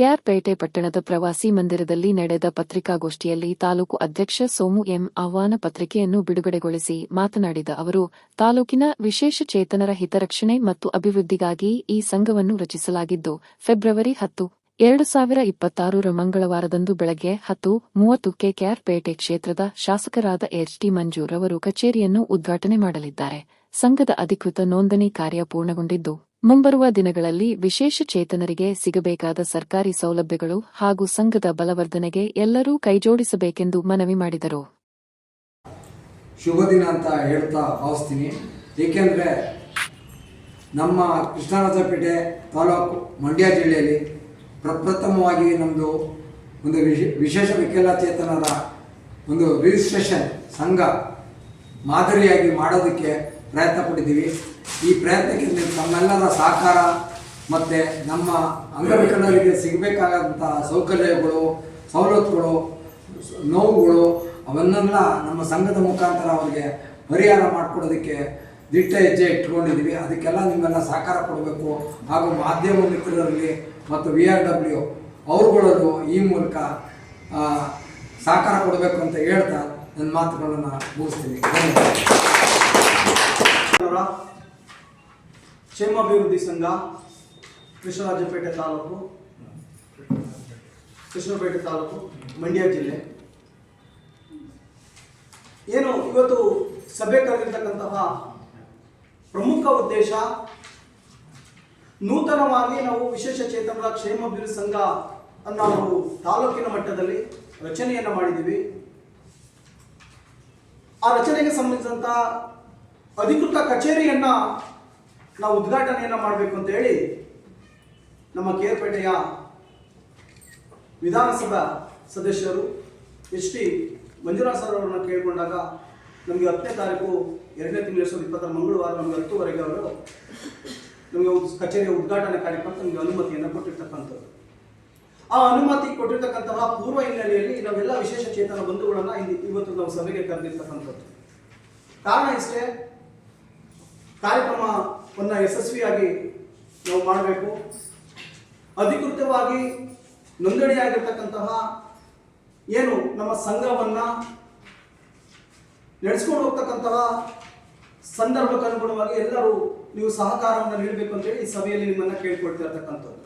ಕೆಆರ್ಪೇಟೆ ಪಟ್ಟಣದ ಪ್ರವಾಸಿ ಮಂದಿರದಲ್ಲಿ ನಡೆದ ಪತ್ರಿಕಾಗೋಷ್ಠಿಯಲ್ಲಿ ತಾಲೂಕು ಅಧ್ಯಕ್ಷ ಸೋಮು ಎಂ ಆಹ್ವಾನ ಪತ್ರಿಕೆಯನ್ನು ಬಿಡುಗಡೆಗೊಳಿಸಿ ಮಾತನಾಡಿದ ಅವರು, ತಾಲೂಕಿನ ವಿಶೇಷ ಚೇತನರ ಹಿತರಕ್ಷಣೆ ಮತ್ತು ಅಭಿವೃದ್ಧಿಗಾಗಿ ಈ ಸಂಘವನ್ನು ರಚಿಸಲಾಗಿದ್ದು, ಫೆಬ್ರವರಿ ಹತ್ತು, ಎರಡು ಸಾವಿರ ಇಪ್ಪತ್ತಾರರ ಮಂಗಳವಾರದಂದು ಬೆಳಗ್ಗೆ ಹತ್ತು, ಮೂವತ್ತಕ್ಕೆ ಕೆಆರ್ಪೇಟೆ ಕ್ಷೇತ್ರದ ಶಾಸಕರಾದ ಎಚ್ಡಿ ಮಂಜೂರ್ ಅವರು ಕಚೇರಿಯನ್ನು ಉದ್ಘಾಟನೆ ಮಾಡಲಿದ್ದಾರೆ. ಸಂಘದ ಅಧಿಕೃತ ನೋಂದಣಿ ಕಾರ್ಯ ಪೂರ್ಣಗೊಂಡಿದ್ದು ಮುಂಬರುವ ದಿನಗಳಲ್ಲಿ ವಿಶೇಷ ಚೇತನರಿಗೆ ಸಿಗಬೇಕಾದ ಸರ್ಕಾರಿ ಸೌಲಭ್ಯಗಳು ಹಾಗೂ ಸಂಘದ ಬಲವರ್ಧನೆಗೆ ಎಲ್ಲರೂ ಕೈಜೋಡಿಸಬೇಕೆಂದು ಮನವಿ ಮಾಡಿದರು. ಶುಭ ದಿನ ಅಂತ ಹೇಳ್ತಾ ಭಾವಿಸ್ತೀನಿ. ಏಕೆಂದರೆ ನಮ್ಮ ಕೃಷ್ಣರಾಜಪೇಟೆ ತಾಲೂಕು ಮಂಡ್ಯ ಜಿಲ್ಲೆಯಲ್ಲಿ ಪ್ರಪ್ರಥಮವಾಗಿ ನಮ್ಮದು ಒಂದು ವಿಶೇ, ವಿಶೇಷ ವಿಕಲಚೇತನರ ಒಂದು ರಿಜಿಸ್ಟ್ರೇಷನ್ ಸಂಘ ಮಾದರಿಯಾಗಿ ಮಾಡೋದಕ್ಕೆ ಪ್ರಯತ್ನ ಪಟ್ಟಿದ್ದೀವಿ. ಈ ಪ್ರಯತ್ನಕ್ಕೆ ತಮ್ಮೆಲ್ಲರ ಸಹಕಾರ ಮತ್ತು ನಮ್ಮ ಅಂಗವಿಕಲರಿಗೆ ಸಿಗಬೇಕಾದಂಥ ಸೌಕರ್ಯಗಳು, ಸವಲತ್ತುಗಳು, ನೋವುಗಳು, ಅವನ್ನೆಲ್ಲ ನಮ್ಮ ಸಂಘದ ಮುಖಾಂತರ ಅವರಿಗೆ ಪರಿಹಾರ ಮಾಡಿಕೊಡೋದಕ್ಕೆ ದಿಟ್ಟ ಹೆಜ್ಜೆ ಇಟ್ಕೊಂಡಿದ್ದೀವಿ. ಅದಕ್ಕೆಲ್ಲ ನಿಮ್ಮೆಲ್ಲ ಸಹಕಾರ ಕೊಡಬೇಕು. ಹಾಗೂ ಮಾಧ್ಯಮ ಮಿತ್ರರಲ್ಲಿ ಮತ್ತು ವಿ ಆರ್ ಡಬ್ಲ್ಯೂ ಅವ್ರುಗಳಲ್ಲೂ ಈ ಮೂಲಕ ಸಹಕಾರ ಕೊಡಬೇಕು ಅಂತ ಹೇಳ್ತಾ ನನ್ನ ಮಾತುಗಳನ್ನು ಮುಗಿಸ್ತೀನಿ. ಧನ್ಯವಾದ ಕ್ಷೇಮಾಭಿವೃದ್ಧಿ ಸಂಘ ಕೃಷ್ಣರಾಜಪೇಟೆ ತಾಲೂಕು. ಕೃಷ್ಣಪೇಟೆ ತಾಲೂಕು, ಮಂಡ್ಯ ಜಿಲ್ಲೆ. ಏನು, ಇವತ್ತು ಸಭೆ ಕರೆದಿರ್ತಕ್ಕಂತಹ ಪ್ರಮುಖ ಉದ್ದೇಶ ನೂತನವಾಗಿ ನಾವು ವಿಶೇಷ ಚೇತನರ ಕ್ಷೇಮಾಭಿವೃದ್ಧಿ ಸಂಘ ಅನ್ನ ನಾವು ತಾಲೂಕಿನ ಮಟ್ಟದಲ್ಲಿ ರಚನೆಯನ್ನು ಮಾಡಿದ್ದೀವಿ. ಆ ರಚನೆಗೆ ಸಂಬಂಧಿಸಿದಂಥ ಅಧಿಕೃತ ಕಚೇರಿಯನ್ನ ನಾವು ಉದ್ಘಾಟನೆಯನ್ನ ಮಾಡಬೇಕು ಅಂತ ಹೇಳಿ ನಮ್ಮ ಕೇರ್ಪೇಟೆಯ ವಿಧಾನಸಭಾ ಸದಸ್ಯರು ಎಚ್ ಟಿ ಮಂಜುನಾಥ್ ಸರ್ ಅವರನ್ನ ಕೇಳಿಕೊಂಡಾಗ ನಮಗೆ ಹತ್ತನೇ ತಾರೀಕು ಎರಡನೇ ತಿಂಗಳು ಸಾವಿರದ ಇಪ್ಪತ್ತರ ಮಂಗಳವಾರ ನಮಗೆ ಹತ್ತುವರೆಗೆ ಅವರು ನಮಗೆ ಒಂದು ಕಚೇರಿಯ ಉದ್ಘಾಟನೆ ಕಾರ್ಯಕ್ರಮಕ್ಕೆ ನಮಗೆ ಅನುಮತಿಯನ್ನು ಕೊಟ್ಟಿರ್ತಕ್ಕಂಥದ್ದು. ಆ ಅನುಮತಿ ಕೊಟ್ಟಿರ್ತಕ್ಕಂತಹ ಪೂರ್ವ ಹಿನ್ನೆಲೆಯಲ್ಲಿ ನಾವೆಲ್ಲ ವಿಶೇಷ ಚೇತನ ಬಂಧುಗಳನ್ನ ಇವತ್ತು ನಾವು ಸಭೆಗೆ ಕರೆದಿರ್ತಕ್ಕಂಥದ್ದು. ಕಾರಣ ಇಷ್ಟೇ ಕಾರ್ಯಕ್ರಮವನ್ನು ಯಶಸ್ವಿಯಾಗಿ ನಾವು ಮಾಡಬೇಕು. ಅಧಿಕೃತವಾಗಿ ನೋಂದಣಿಯಾಗಿರ್ತಕ್ಕಂತಹ ಏನು ನಮ್ಮ ಸಂಘವನ್ನು ನಡೆಸ್ಕೊಂಡು ಹೋಗ್ತಕ್ಕಂತಹ ಸಂದರ್ಭಕ್ಕೆ ಅನುಗುಣವಾಗಿ ಎಲ್ಲರೂ ನೀವು ಸಹಕಾರವನ್ನು ನೀಡಬೇಕು ಅಂತೇಳಿ ಈ ಸಭೆಯಲ್ಲಿ ನಿಮ್ಮನ್ನು ಕೇಳ್ಕೊಳ್ತಾ ಇರ್ತಕ್ಕಂಥದ್ದು.